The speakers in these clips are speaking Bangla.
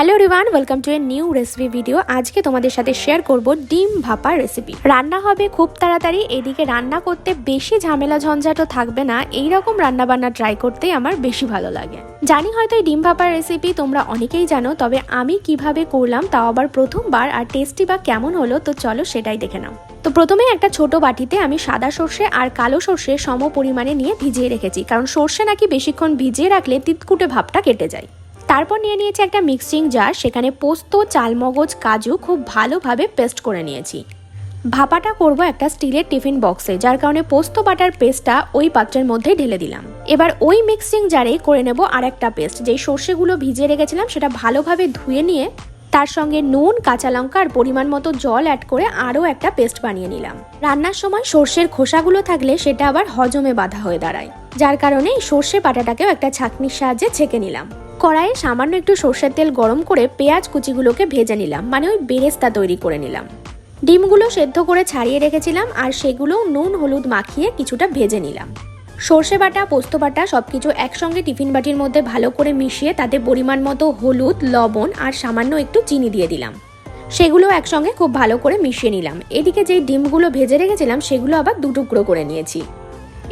Hello Riwan welcome to a new recipe video আজকে তোমাদের সাথে শেয়ার করব ডিম ভাপা রেসিপি রান্না হবে খুব তাড়াতাড়ি, এদিকে রান্না করতে বেশি ঝামেলা ঝঞ্ঝাটও থাকবে না। এই রকম রান্না বান্না ট্রাই করতেই আমার বেশি ভালো লাগে। জানি হয়তো এই ডিম ভাপার রেসিপি তোমরা অনেকেই জানো, তবে আমি কীভাবে করলাম তাও আবার প্রথমবার আর টেস্টি বা কেমন হলো তো চলো সেটাই দেখে নাও। তো প্রথমে একটা ছোট বাটিতে আমি সাদা সর্ষে আর কালো সর্ষে সম পরিমাণে নিয়ে ভিজিয়ে রেখেছি, কারণ সর্ষে নাকি বেশিক্ষণ ভিজিয়ে রাখলে তিতকুটে ভাবটা কেটে যায়। তারপর নিয়ে নিয়েছি একটা মিক্সিং জার, সেখানে পোস্ত, চালমগজ, কাজু খুব ভালোভাবে পেস্ট করে নিয়েছি। ভাপাটা করব একটা স্টিলের টিফিন বক্সে, যার কারণে পোস্ত বাটার পেস্টটা ওই পাত্রের মধ্যে ঢেলে দিলাম। এবার ওই মিক্সিং জারে করে নেব আর একটা পেস্ট যেই সর্ষেগুলো ভিজিয়ে রেখেছিলাম সেটা ভালোভাবে ধুয়ে নিয়ে তার সঙ্গে নুন, কাঁচা লঙ্কা আর পরিমাণ মতো জল অ্যাড করে আরও একটা পেস্ট বানিয়ে নিলাম। রান্নার সময় সর্ষের খোসাগুলো থাকলে সেটা আবার হজমে বাধা হয়ে দাঁড়ায়, যার কারণে সর্ষে বাটাটাকেও একটা ছাঁকনির সাহায্যে ছেঁকে নিলাম। কড়াইয়ে সামান্য একটু সর্ষের তেল গরম করে পেঁয়াজ কুচিগুলোকে ভেজে নিলাম মানে ওই বেরেস্তা তৈরি করে নিলাম। ডিমগুলো সেদ্ধ করে ছাড়িয়ে রেখেছিলাম আর সেগুলো নুন হলুদ মাখিয়ে কিছুটা ভেজে নিলাম। সর্ষে বাটা, পোস্ত বাটা সব কিছু একসঙ্গে টিফিন বাটির মধ্যে ভালো করে মিশিয়ে তাতে পরিমাণ মতো হলুদ, লবণ আর সামান্য একটু চিনি দিয়ে দিলাম। সেগুলো একসঙ্গে খুব ভালো করে মিশিয়ে নিলাম। এদিকে যেই ডিমগুলো ভেজে রেখেছিলাম সেগুলো আবার দু টুকরো করে নিয়েছি।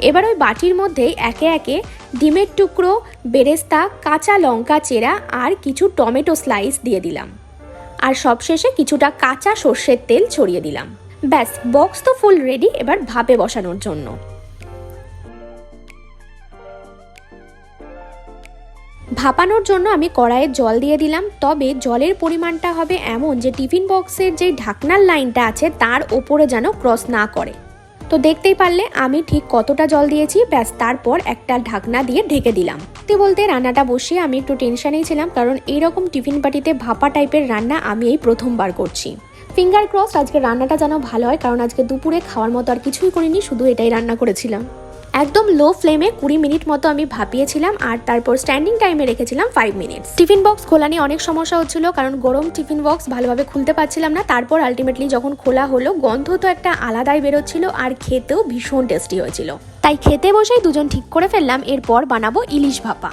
এবার ওই বাটির মধ্যেই একে একে ডিমের টুকরো, বেরেস্তা, কাঁচা লঙ্কা চেরা আর কিছু টমেটো স্লাইস দিয়ে দিলাম। আর সবশেষে কিছুটা কাঁচা সর্ষের তেল ছড়িয়ে দিলাম। ব্যাস বক্স তো ফুল রেডি এবার ভাপে বসানোর জন্য। ভাপানোর জন্য আমি কড়াইয়ে জল দিয়ে দিলাম, তবে জলের পরিমাণটা হবে এমন যে টিফিন বক্সের যে ঢাকনার লাইনটা আছে তার ওপরে যেন ক্রস না করে। তো দেখতেই পারলে আমি ঠিক কতটা জল দিয়েছি, ব্যাস তারপর একটা ঢাকনা দিয়ে ঢেকে দিলাম। তে বলতে রান্নাটা বসিয়ে আমি একটু টেনশনেই ছিলাম, কারণ এইরকম টিফিন পার্টিতে ভাপা টাইপের রান্না আমি এই প্রথমবার করছি। ফিঙ্গার ক্রস আজকে রান্নাটা যেন ভালো হয়, কারণ আজকে দুপুরে খাওয়ার মতো আর কিছুই করিনি, শুধু এটাই রান্না করেছিলাম। একদম লো ফ্লেমে কুড়ি মিনিট মতো আমি ভাপিয়েছিলাম আর তারপর স্ট্যান্ডিং টাইমে রেখেছিলাম ফাইভ মিনিটস টিফিন বক্স খোলা নিয়ে অনেক সমস্যা হচ্ছিল কারণ গরম টিফিন বক্স ভালোভাবে খুলতে পারছিলাম না। তারপর আলটিমেটলি যখন খোলা হলো, গন্ধ তো একটা আলাদাই বেরোচ্ছিল আর খেতেও ভীষণ টেস্টি হয়েছিল। তাই খেতে বসেই দুজন ঠিক করে ফেললাম, এরপর বানাবো ইলিশ ভাপা।